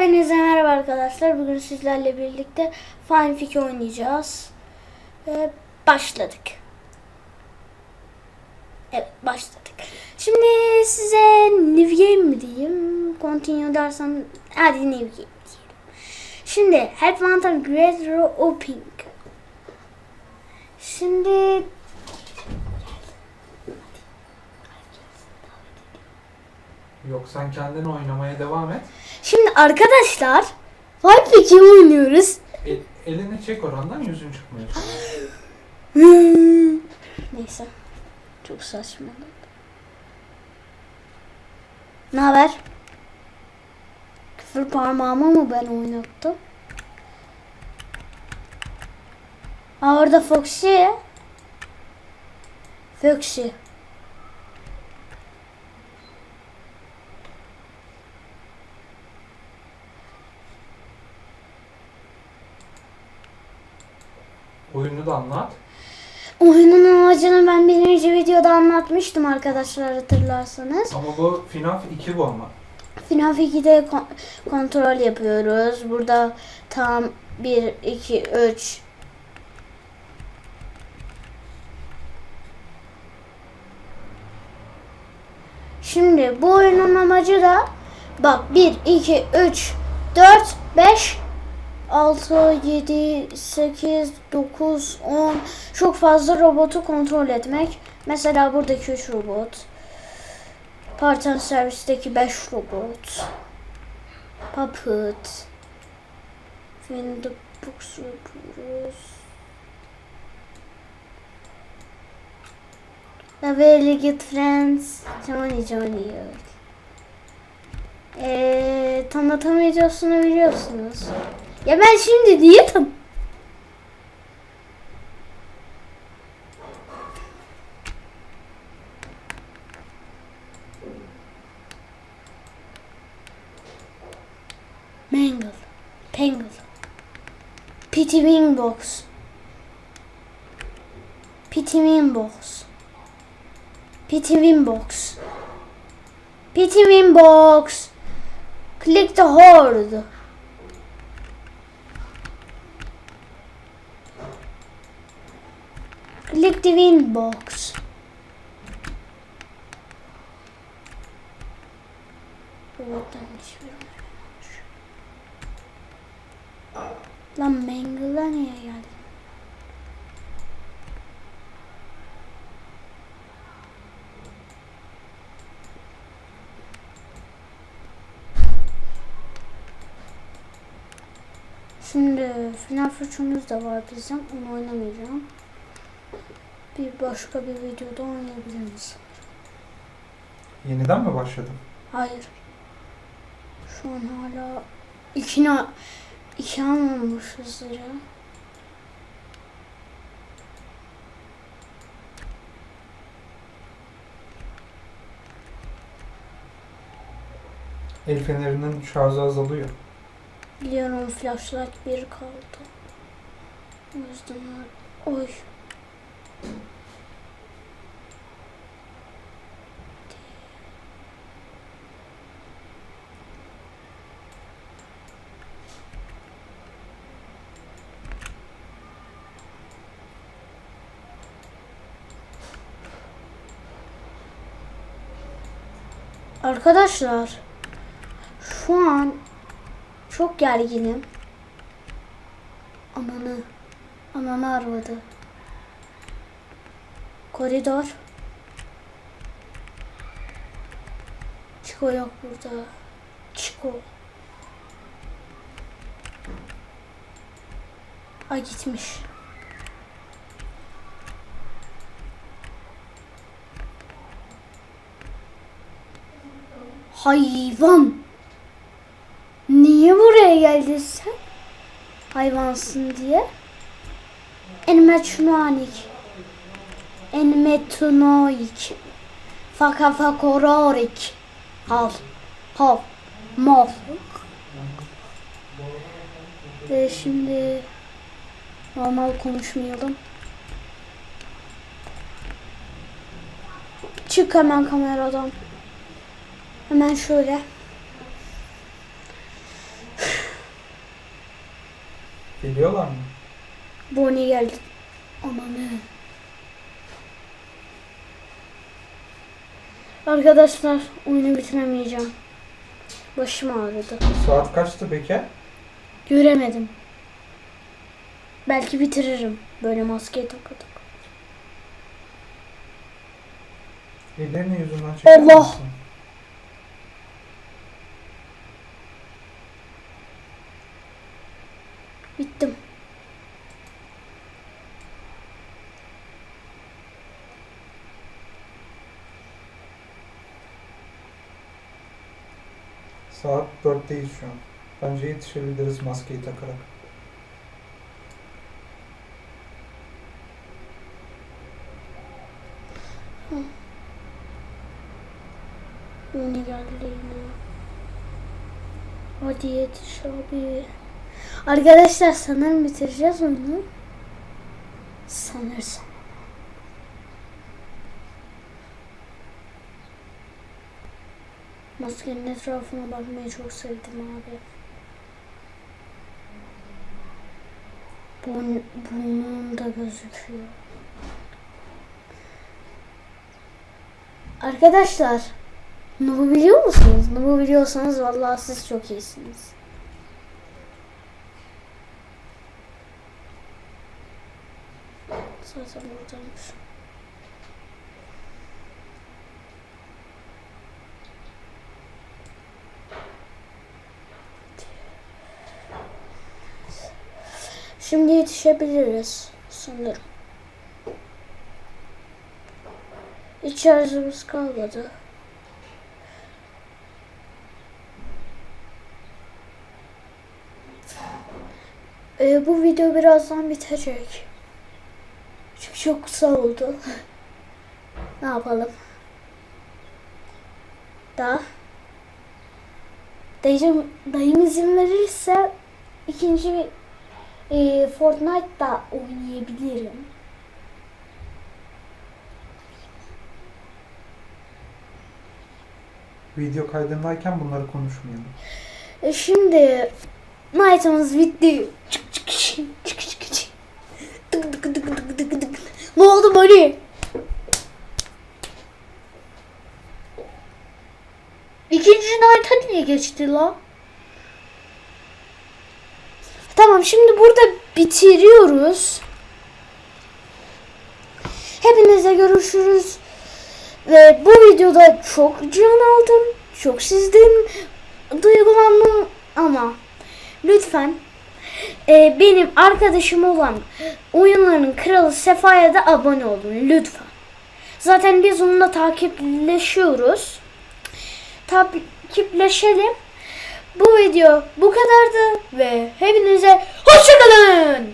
Hepinize merhaba arkadaşlar. Bugün sizlerle birlikte Fanfic oynayacağız. Ve başladık. Evet başladık. Şimdi size new game mi diyeyim? Continue dersem hadi new game diyelim. Şimdi Help Wanted Great Opening. Şimdi Yok sen kendin oynamaya devam et. şimdi arkadaşlar Fanfic'i oynuyoruz. El- elini çek orandan yüzün çıkmıyor. Neyse. Çok saçma. Ne haber? Küfür parmağımı mı ben oynattım? Aa orada Foxy. Foxy. Oyunu da anlat. Oyunun amacını ben birinci videoda anlatmıştım arkadaşlar hatırlarsanız. Ama bu FNAF 2 bu ama. FNAF 2'de kon- kontrol yapıyoruz. Burada tam 1, 2, 3 Şimdi bu oyunun amacı da bak 1, 2, 3, 4, 5, 6, 7, 8, 9, 10 çok fazla robotu kontrol etmek. Mesela buradaki 3 robot. Parton servisteki 5 robot. Puppet. Window Books yapıyoruz. The Very Good Friends. Johnny Johnny. Eee videosunu biliyorsunuz. Ya ben şimdi niye tan... Mangle. Pangle. Pity Wing Box. Pity Wing Box. Pity Wing. Pity Wing. Click the horde. Click the win box. Lan Mangle'a niye geldin? Şimdi FNAF 3'ümüz de var bizim. Onu oynamayacağım. Bir başka bir videoda oynayabiliriz. Yeniden mi başladın? Hayır. Şu an hala iki, na iki almamışızdır ya. El fenerinin şarjı azalıyor. Biliyorum flashlight bir kaldı. O yüzden oy. Arkadaşlar şu an çok gerginim. Ananı. Ananı arvadı. Koridor. Chico yok burada. Chico. Ay gitmiş. Hayvan. Niye buraya geldin sen? Hayvansın diye. Enmeçunanik. Enmetunoik. Fakafakororik. Hal. Hal. Mal. Ve şimdi normal konuşmayalım. Çık hemen kameradan. Hemen şöyle. Geliyorlar mı? Bonnie geldi. Ananı. Arkadaşlar oyunu bitiremeyeceğim. Başım ağrıdı. Saat kaçtı peki? Göremedim. Belki bitiririm. Böyle maske takıp. Ellerini yüzünden çeker Allah! misin? Bittim. Saat 4'teyiz şu an. Bence yetişebiliriz maskeyi takarak. Bonnie geldi yine. Hadi yetiş abi. Arkadaşlar sanırım bitireceğiz oyunu. Sanırsam. Maskenin etrafına bakmayı çok sevdim abi. Burn, burnum da gözüküyor. Arkadaşlar, Nub'u biliyor musunuz? Nub'u biliyorsanız vallahi siz çok iyisiniz. Zaten buradaymış. Şimdi yetişebiliriz sanırım. Hiç şarjımız kalmadı. Ee, bu video birazdan bitecek. Çok kısa oldu. ne yapalım? Daha. Dayım, dayım izin verirse ikinci bir e, Fortnite'da oynayabilirim. Video kaydındayken bunları konuşmayalım. E şimdi Night'ımız bitti. Çık Oldu böyle? İkinci Night'a niye geçti la? Tamam şimdi burada bitiriyoruz. Hepinize görüşürüz. Ve bu videoda çok can aldım. Çok sizden duygulandım ama lütfen e, benim arkadaşım olan oyunların kralı Sefa'ya da abone olun lütfen. Zaten biz onunla takipleşiyoruz. Takipleşelim. Bu video bu kadardı ve hepinize hoşçakalın.